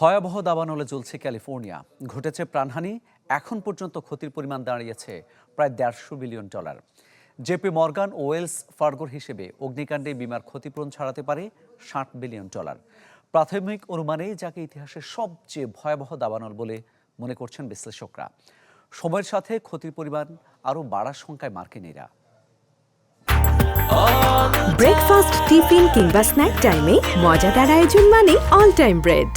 ভয়াবহ দাবানলে চলছে ক্যালিফোর্নিয়া। ঘটেছে প্রাণহানি, এখন পর্যন্ত ক্ষতির পরিমাণ দাঁড়িয়েছে প্রায় দেড়শো billion dollar. JP Morgan Wells ফার্গোর হিসেবে অগ্নিকাণ্ডে বিমার ক্ষতিপূরণ ছাড়াতে পারে ষাট বিলিয়ন ডলার। প্রাথমিক অনুমানে যাকে ইতিহাসের সবচেয়ে ভয়াবহ দাবানল বলে মনে করছেন বিশ্লেষকরা। সময়ের সাথে ক্ষতির পরিমাণ আরও বাড়ার শঙ্কায় মার্কিনীরা। ব্রেকফাস্ট টিফিন কিংবা স্ন্যাক টাইমে মজাদার আয়োজন মানে অল টাইম ব্রেড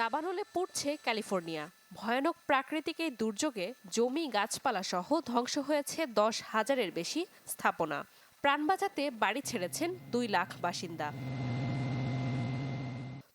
দাবানলে পড়ছে ক্যালিফোর্নিয়া। ভয়ানক প্রাকৃতিক এই দুর্যোগে জমি, গাছপালা সহ ধ্বংস হয়েছে দশ হাজারের বেশি স্থাপনা। প্রাণ বাঁচাতে বাড়ি ছেড়েছেন দুই লাখ বাসিন্দা।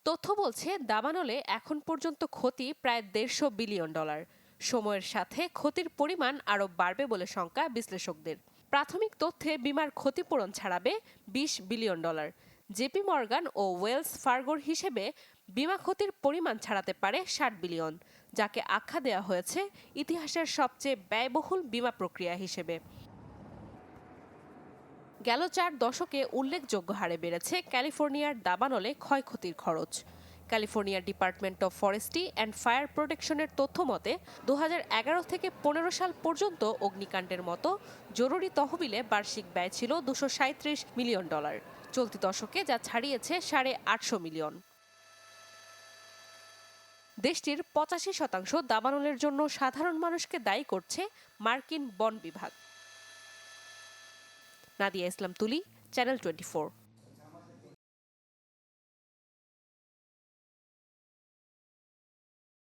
তথ্য বলছে, দাবানলে এখন পর্যন্ত ক্ষতি প্রায় দেড়শো বিলিয়ন ডলার। সময়ের সাথে ক্ষতির পরিমাণ আরও বাড়বে বলে শঙ্কা বিশ্লেষকদের। প্রাথমিক তথ্যে বিমার ক্ষতিপূরণ ছাড়াবে বিশ বিলিয়ন ডলার। জেপি মর্গান ও ওয়েলস ফার্গোর হিসেবে বিমা ক্ষতির পরিমাণ ছাড়াতে পারে ষাট বিলিয়ন, যাকে আখ্যা দেওয়া হয়েছে ইতিহাসের সবচেয়ে ব্যয়বহুল বিমা প্রক্রিয়া হিসেবে। গেল চার দশকে উল্লেখযোগ্য হারে বেড়েছে ক্যালিফোর্নিয়ার দাবানলে ক্ষয়ক্ষতির খরচ। California department of forestry and fire প্রোটেকশনের তথ্য মতে দু থেকে পনেরো সাল পর্যন্ত অগ্নিকাণ্ডের মতো জরুরি তহবিলে বার্ষিক ব্যয় ছিল দুশো মিলিয়ন ডলার। চলতি দশকে যা ছাড়িয়েছে সাড়ে আটশো মিলিয়ন। দেশটির পঁচাশি শতাংশ দাবানলের জন্য সাধারণ মানুষকে দায়ী করছে মার্কিন বন বিভাগ। নাদিয়া ইসলাম তুলি, চ্যানেল টোয়েন্টি